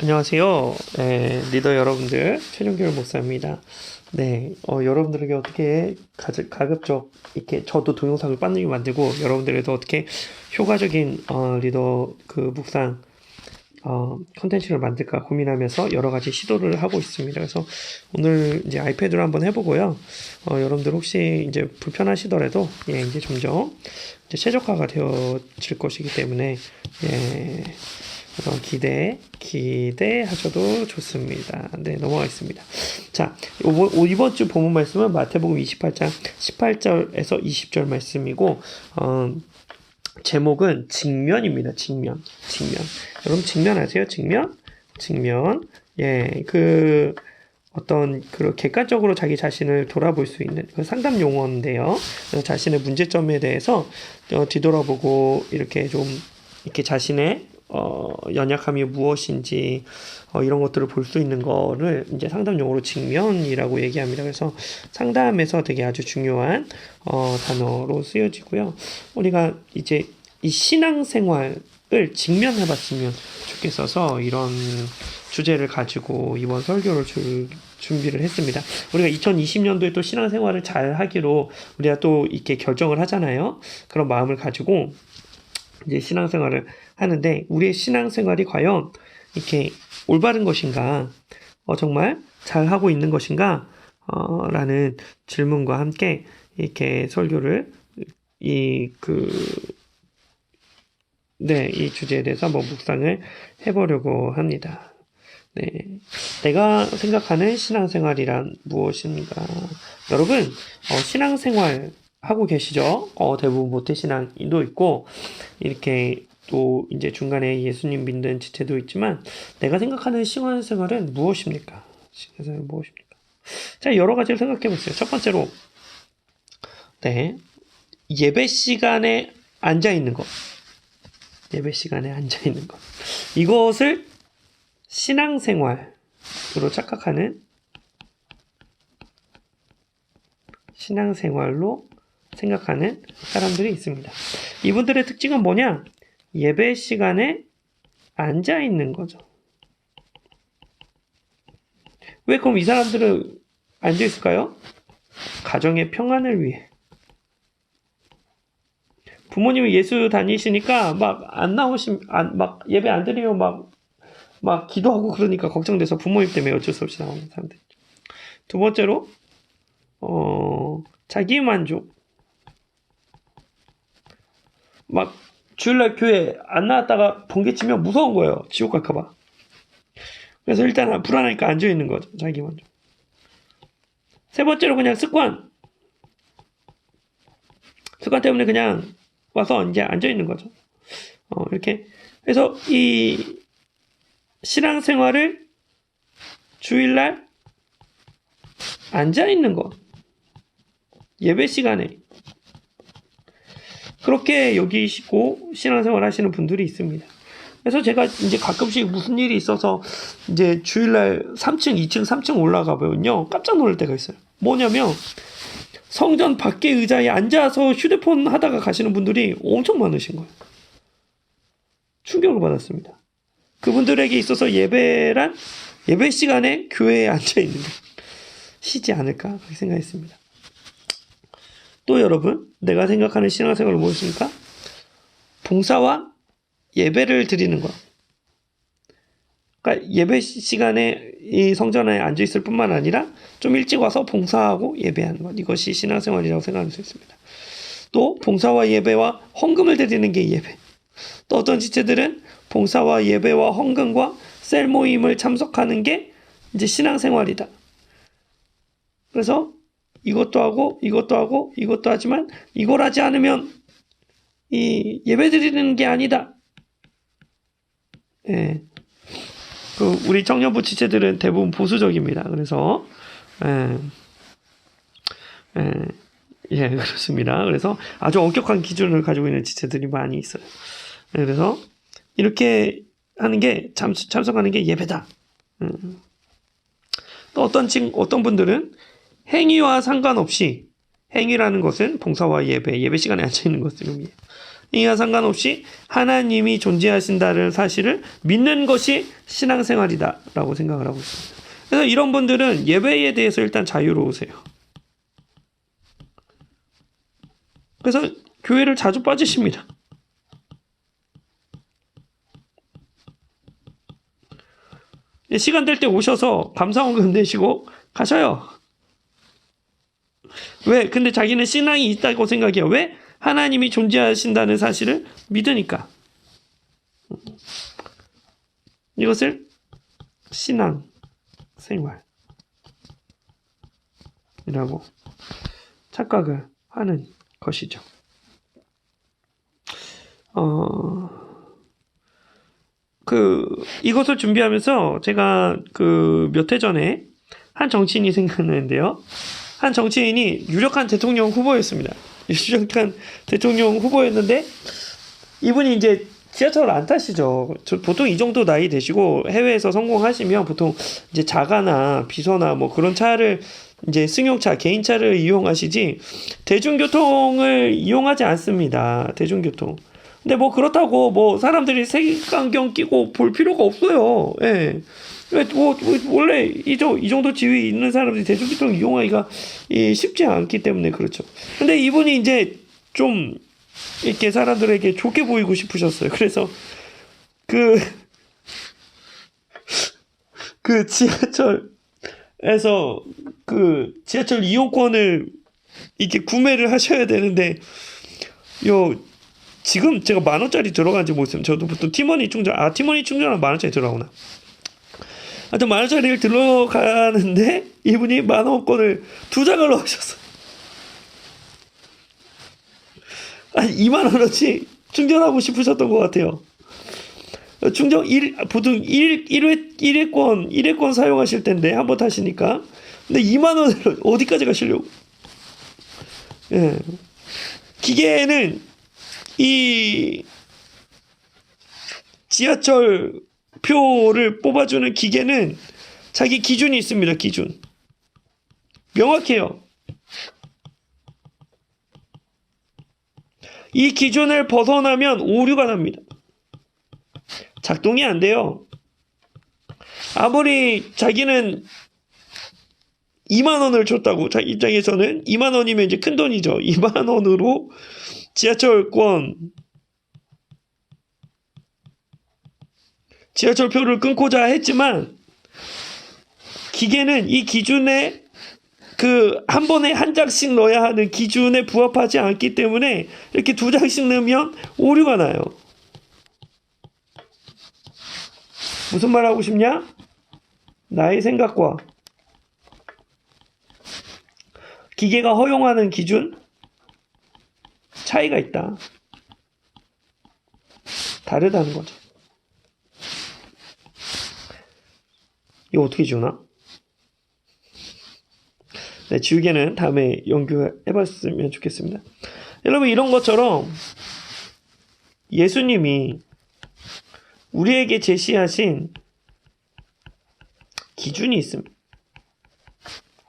안녕하세요. 네, 리더 여러분들, 최종결 목사입니다. 네, 어, 여러분들에게 어떻게 가, 가급적 이렇게 저도 동영상을 빠르게 만들고 여러분들에도 어떻게 효과적인 어, 리더 그 묵상 어, 컨텐츠를 만들까 고민하면서 여러 가지 시도를 하고 있습니다. 그래서 오늘 이제 아이패드로 한번 해보고요. 어, 여러분들 혹시 이제 불편하시더라도 예, 이제 점점 이제 최적화가 되어질 것이기 때문에 예. 그래서 기대, 기대하셔도 좋습니다. 네, 넘어가겠습니다. 자, 이번, 이번 주 본문 말씀은 마태복음 28장 18절에서 20절 말씀이고, 어, 제목은 직면입니다. 직면. 직면. 여러분 직면 아세요? 직면? 직면. 예, 그, 어떤 그 객관적으로 자기 자신을 돌아볼 수 있는 그 상담 용어인데요. 자신의 문제점에 대해서 어, 뒤돌아보고 이렇게 좀 이렇게 자신의 어, 연약함이 무엇인지 어, 이런 것들을 볼 수 있는 거를 이제 상담 용어로 직면이라고 얘기합니다. 그래서 상담에서 되게 아주 중요한 어, 단어로 쓰여지고요. 우리가 이제 이 신앙생활을 직면해봤으면 좋겠어서 이런 주제를 가지고 이번 설교를 줄, 준비를 했습니다. 우리가 2020년도에 또 신앙생활을 잘 하기로 우리가 또 이렇게 결정을 하잖아요. 그런 마음을 가지고 이제 신앙생활을 하는데 우리의 신앙생활이 과연 이렇게 올바른 것인가, 어, 정말 잘 하고 있는 것인가, 어, 라는 질문과 함께 이렇게 설교를 이 그, 네, 이 주제에 대해서 한번 묵상을 해보려고 합니다. 네. 내가 생각하는 신앙생활이란 무엇인가? 여러분, 어, 신앙생활 하고 계시죠? 어, 대부분 모태신앙도 있고, 이렇게 또 이제 중간에 예수님 믿는 지체도 있지만, 내가 생각하는 신앙생활은 무엇입니까? 신앙생활은 무엇입니까? 자, 여러 가지를 생각해 보세요. 첫 번째로, 네. 예배 시간에 앉아 있는 것. 예배 시간에 앉아 있는 것. 이것을 신앙생활으로 착각하는 신앙생활로 생각하는 사람들이 있습니다. 이분들의 특징은 뭐냐? 예배 시간에 앉아 있는 거죠. 왜 그럼 이 사람들은 앉아 있을까요? 가정의 평안을 위해. 부모님이 예수 다니시니까 막 안 나오심, 안, 막 예배 안 드리면 막, 막 기도하고 그러니까 걱정돼서 부모님 때문에 어쩔 수 없이 나오는 사람들. 두 번째로, 어, 자기 만족. 막 주일날 교회 안 나왔다가 번개 치면 무서운 거예요. 지옥 갈까봐. 그래서 일단 불안하니까 앉아 있는 거죠. 자기 만족. 세 번째로 그냥 습관. 습관 때문에 그냥 와서 이제 앉아 있는 거죠. 어, 이렇게. 그래서 이 신앙생활을 주일날 앉아 있는 것. 예배 시간에 그렇게 여기시고 신앙생활 하시는 분들이 있습니다. 그래서 제가 이제 가끔씩 무슨 일이 있어서 이제 주일날 3층, 2층, 3층 올라가 보면요. 깜짝 놀랄 때가 있어요. 뭐냐면 성전 밖에 의자에 앉아서 휴대폰 하다가 가시는 분들이 엄청 많으신 거예요. 충격을 받았습니다. 그분들에게 있어서 예배란 예배 시간에 교회에 앉아 있는 거 쉬지 않을까 그렇게 생각했습니다. 또 여러분, 내가 생각하는 신앙생활은 무엇입니까? 봉사와 예배를 드리는 것. 그러니까 예배 시간에 이 성전에 앉아 있을 뿐만 아니라 좀 일찍 와서 봉사하고 예배하는 것. 이것이 신앙생활이라고 생각할 수 있습니다. 또 봉사와 예배와 헌금을 드리는 게 예배. 또 어떤 지체들은 봉사와 예배와 헌금과 셀 모임을 참석하는 게 이제 신앙생활이다. 그래서 이것도 하고 이것도 하고 이것도 하지만 이걸 하지 않으면 이 예배 드리는 게 아니다. 예. 그 우리 청년부 지체들은 대부분 보수적입니다. 그래서 예. 예. 예, 그렇습니다. 그래서 아주 엄격한 기준을 가지고 있는 지체들이 많이 있어요. 예, 그래서 이렇게 하는 게 참, 참석하는 게 예배다. 음. 또 어떤 친 어떤 분들은 행위와 상관없이 행위라는 것은 봉사와 예배, 예배 시간에 앉아 있는 것을 의미해요. 이와 상관없이 하나님이 존재하신다는 사실을 믿는 것이 신앙생활이다라고 생각을 하고 있습니다. 그래서 이런 분들은 예배에 대해서 일단 자유로우세요. 그래서 교회를 자주 빠지십니다. 시간 될 때 오셔서 감사원금 내시고 가셔요. 왜? 근데 자기는 신앙이 있다고 생각해요. 왜? 하나님이 존재하신다는 사실을 믿으니까. 이것을 신앙 생활이라고 착각을 하는 것이죠. 어, 그, 이것을 준비하면서 제가 그 몇 해 전에 한 정치인이 생각나는데요. 한 정치인이 유력한 대통령 후보였습니다. 유력한 대통령 후보였는데 이분이 이제 지하철을 안 타시죠. 저 보통 이 정도 나이 되시고 해외에서 성공하시면 보통 이제 자가나 비서나 뭐 그런 차를 이제 승용차, 개인차를 이용하시지 대중교통을 이용하지 않습니다. 대중교통. 근데 뭐 그렇다고 뭐 사람들이 색안경 끼고 볼 필요가 없어요. 예. 왜, 뭐, 뭐, 원래 이, 정도 지위 있는 사람들이 대중교통 이용하기가 이, 쉽지 않기 때문에 그렇죠. 근데 이분이 이제 좀 이렇게 사람들에게 좋게 보이고 싶으셨어요. 그래서 그, 그 지하철에서 그 지하철 이용권을 이렇게 구매를 하셔야 되는데 요 지금 제가 만 원짜리 들어간지 모르겠어요. 저도 보통 티머니 충전 아 티머니 충전은 만 원짜리 들어가구나. 하여튼 만 원짜리를 들어가는데 이분이 만 원권을 두 장을 넣으셨어요. 한 2만 원어치 충전하고 싶으셨던 것 같아요. 충전 1 보통 1 1회 1회권 1회권 사용하실 텐데 한 번 타시니까 근데 2만 원을 어디까지 가시려고? 예. 기계는 이 지하철 표를 뽑아주는 기계는 자기 기준이 있습니다. 기준 명확해요. 이 기준을 벗어나면 오류가 납니다. 작동이 안 돼요. 아무리 자기는 2만 원을 줬다고 자 입장에서는 2만 원이면 이제 큰 돈이죠. 2만 원으로 지하철권 지하철표를 끊고자 했지만 기계는 이 기준에 그 한 번에 한 장씩 넣어야 하는 기준에 부합하지 않기 때문에 이렇게 두 장씩 넣으면 오류가 나요. 무슨 말 하고 싶냐? 나의 생각과 기계가 허용하는 기준 차이가 있다. 다르다는 거죠. 이거 어떻게 지우나? 네, 지우개는 다음에 연구해봤으면 좋겠습니다. 여러분, 이런 것처럼 예수님이 우리에게 제시하신 기준이 있습니다.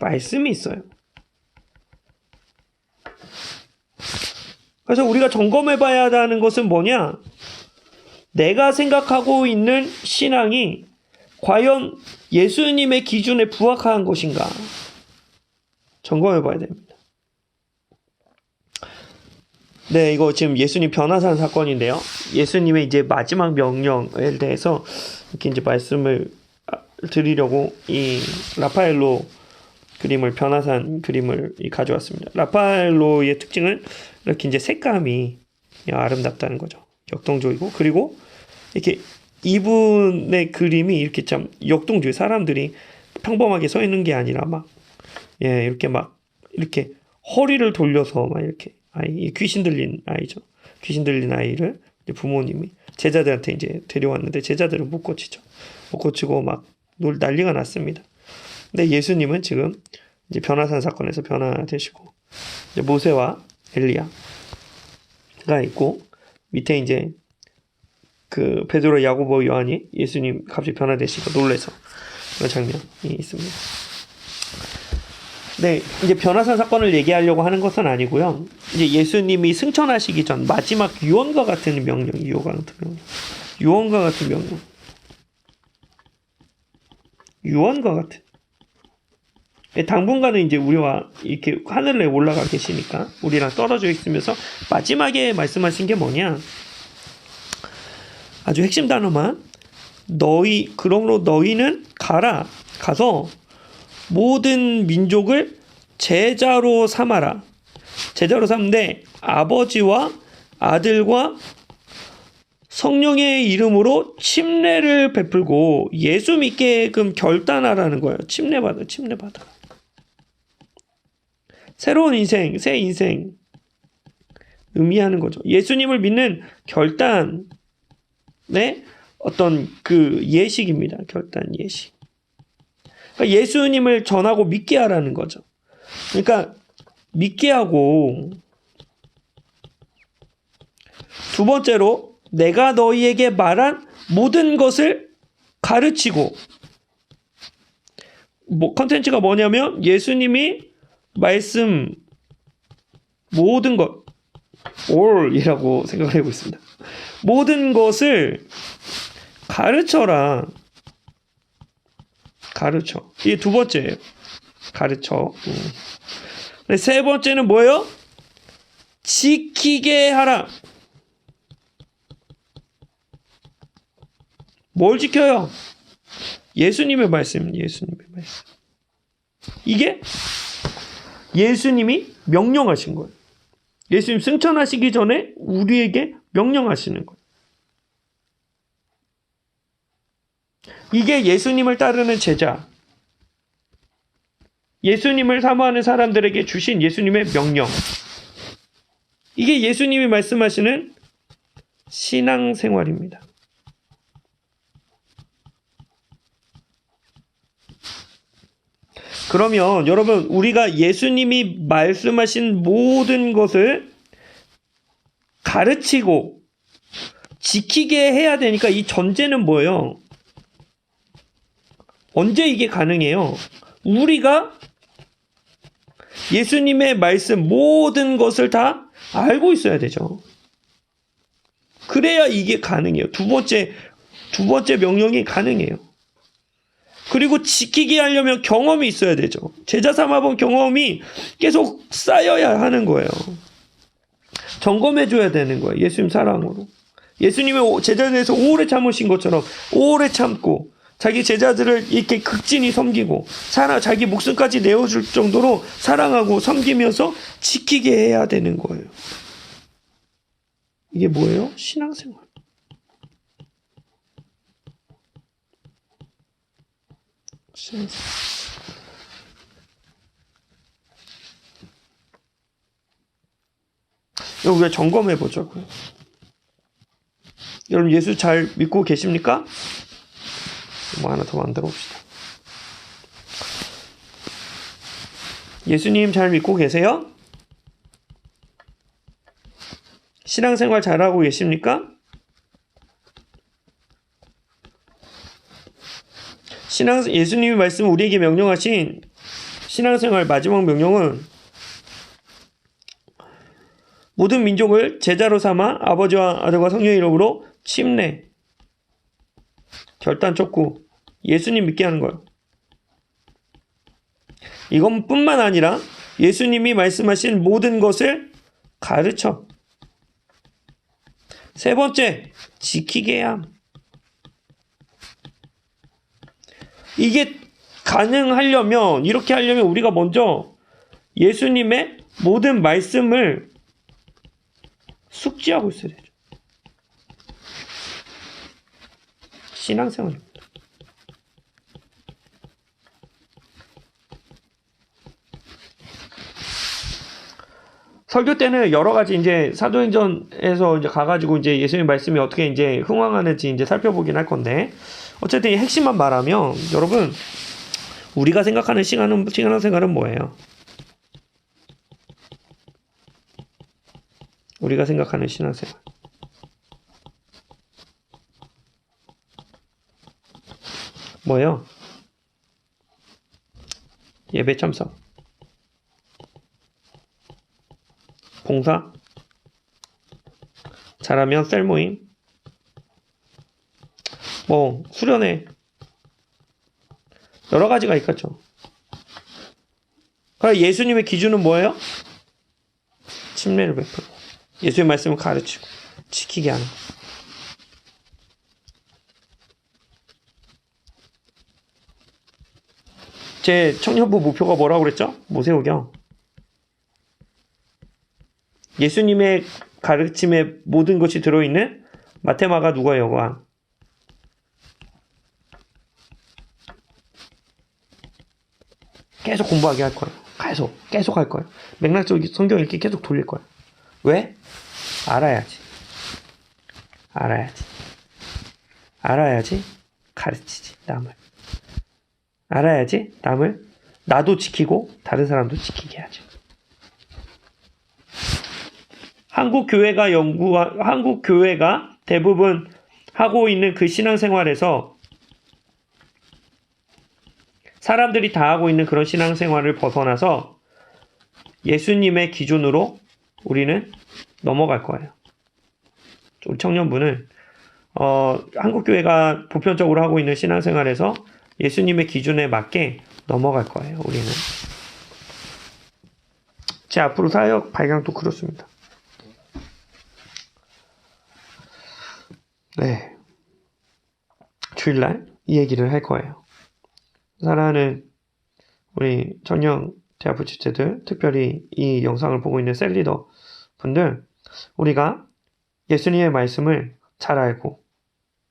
말씀이 있어요. 그래서 우리가 점검해 봐야 하는 것은 뭐냐? 내가 생각하고 있는 신앙이 과연 예수님의 기준에 부합한 것인가? 점검해 봐야 됩니다. 네, 이거 지금 예수님 변화산 사건인데요. 예수님의 이제 마지막 명령에 대해서 이렇게 이제 말씀을 아, 드리려고 이 라파엘로 그림을 변화산 그림을 이 가져왔습니다. 라파엘로의 특징은 이렇게 이제 색감이 아름답다는 거죠. 역동적이고 그리고 이렇게 이분의 그림이 이렇게 참 역동적이 사람들이 평범하게 서 있는 게 아니라 막 예, 이렇게 막 이렇게 허리를 돌려서 막 이렇게 아이 이 귀신 들린 아이죠. 귀신 들린 아이를 부모님이 제자들한테 이제 데려왔는데 제자들은 못 고치죠. 못 고치고 막 놀 난리가 났습니다. 근데 예수님은 지금 이제 변화산 사건에서 변화되시고 모세와 엘리야가 있고 밑에 이제 그 베드로, 야고보, 요한이 예수님 갑자기 변화되시고 놀래서 그런 장면이 있습니다. 네, 이제 변화산 사건을 얘기하려고 하는 것은 아니고요. 이제 예수님이 승천하시기 전 마지막 유언과 같은 명령, 유언과 같은 명령, 유언과 같은 명령, 유언과 같은. 예, 당분간은 이제 우리와 이렇게 하늘에 올라가 계시니까 우리랑 떨어져 있으면서 마지막에 말씀하신 게 뭐냐? 아주 핵심 단어만 너희 그러므로 너희는 가라 가서 모든 민족을 제자로 삼아라. 제자로 삼는데 아버지와 아들과 성령의 이름으로 침례를 베풀고 예수 믿게끔 결단하라는 거예요. 침례 받아, 침례 받아. 새로운 인생, 새 인생 의미하는 거죠. 예수님을 믿는 결단 의 어떤 그 예식입니다. 결단 예식. 그러니까 예수님을 전하고 믿게 하라는 거죠. 그러니까 믿게 하고 두 번째로 내가 너희에게 말한 모든 것을 가르치고 뭐 컨텐츠가 뭐냐면 예수님이 말씀 모든 것 all이라고 생각을 하고 있습니다. 모든 것을 가르쳐라. 가르쳐. 이게 두 번째예요. 가르쳐. 음. 네, 세 번째는 뭐예요? 지키게 하라. 뭘 지켜요? 예수님의 말씀, 예수님의 말씀. 이게 예수님이 명령하신 거예요. 예수님 승천하시기 전에 우리에게 명령하시는 거예요. 이게 예수님을 따르는 제자. 예수님을 사모하는 사람들에게 주신 예수님의 명령. 이게 예수님이 말씀하시는 신앙생활입니다. 그러면 여러분 우리가 예수님이 말씀하신 모든 것을 가르치고 지키게 해야 되니까 이 전제는 뭐예요? 언제 이게 가능해요? 우리가 예수님의 말씀 모든 것을 다 알고 있어야 되죠. 그래야 이게 가능해요. 두 번째, 두 번째 명령이 가능해요. 그리고 지키게 하려면 경험이 있어야 되죠. 제자 삼아본 경험이 계속 쌓여야 하는 거예요. 점검해 줘야 되는 거예요. 예수님 사랑으로. 예수님의 제자들에서 오래 참으신 것처럼 오래 참고 자기 제자들을 이렇게 극진히 섬기고 사랑 자기 목숨까지 내어줄 정도로 사랑하고 섬기면서 지키게 해야 되는 거예요. 이게 뭐예요? 신앙생활. 신앙생활. 이거 우리가 점검해 보자고요. 여러분 예수 잘 믿고 계십니까? 뭐 하나 더 만들어 봅시다. 예수님 잘 믿고 계세요? 신앙생활 잘하고 계십니까? 신앙 예수님이 말씀 우리에게 명령하신 신앙생활 마지막 명령은 모든 민족을 제자로 삼아 아버지와 아들과 성령의 이름으로 침례 결단 쫓고 예수님 믿게 하는 거예요. 이건 뿐만 아니라 예수님이 말씀하신 모든 것을 가르쳐. 세 번째, 지키게 함. 이게 가능하려면, 이렇게 하려면 우리가 먼저 예수님의 모든 말씀을 숙지하고 있어야 되죠. 신앙생활입니다. 설교 때는 여러 가지 이제 사도행전에서 이제 가가지고 이제 예수님 말씀이 어떻게 이제 흥황하는지 이제 살펴보긴 할 건데 어쨌든 이 핵심만 말하면 여러분 우리가 생각하는 시간은 신앙생활은 뭐예요? 우리가 생각하는 신앙생활. 뭐예요? 예배 참석. 봉사, 잘하면 셀 모임, 뭐 수련회 여러 가지가 있겠죠. 그럼 예수님의 기준은 뭐예요? 침례를 베풀고 예수의 말씀을 가르치고 지키게 하는 거. 제 청년부 목표가 뭐라고 그랬죠? 모세오경. 예수님의 가르침에 모든 것이 들어있는 마테마가 누가요, 요한? 계속 공부하게 할 거예요. 계속, 계속 할 거예요. 맥락적인 성경 읽기 계속 돌릴 거예요. 왜? 알아야지. 알아야지. 알아야지 가르치지, 남을. 알아야지 남을 나도 지키고 다른 사람도 지키게 하죠. 한국 교회가 연구 한국 교회가 대부분 하고 있는 그 신앙생활에서 사람들이 다 하고 있는 그런 신앙생활을 벗어나서 예수님의 기준으로 우리는 넘어갈 거예요. 우리 청년부는 어, 한국 교회가 보편적으로 하고 있는 신앙생활에서 예수님의 기준에 맞게 넘어갈 거예요. 우리는 제 앞으로 사역 발견도 그렇습니다. 네, 주일날 이 얘기를 할 거예요. 사랑하는 우리 청년 대학부 지체들, 특별히 이 영상을 보고 있는 셀리더 분들, 우리가 예수님의 말씀을 잘 알고,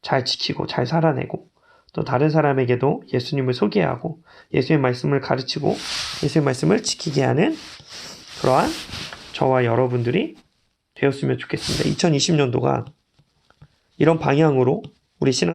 잘 지키고, 잘 살아내고, 또 다른 사람에게도 예수님을 소개하고, 예수의 말씀을 가르치고, 예수의 말씀을 지키게 하는 그러한 저와 여러분들이 되었으면 좋겠습니다. 2020년도가 이런 방향으로 우리 신앙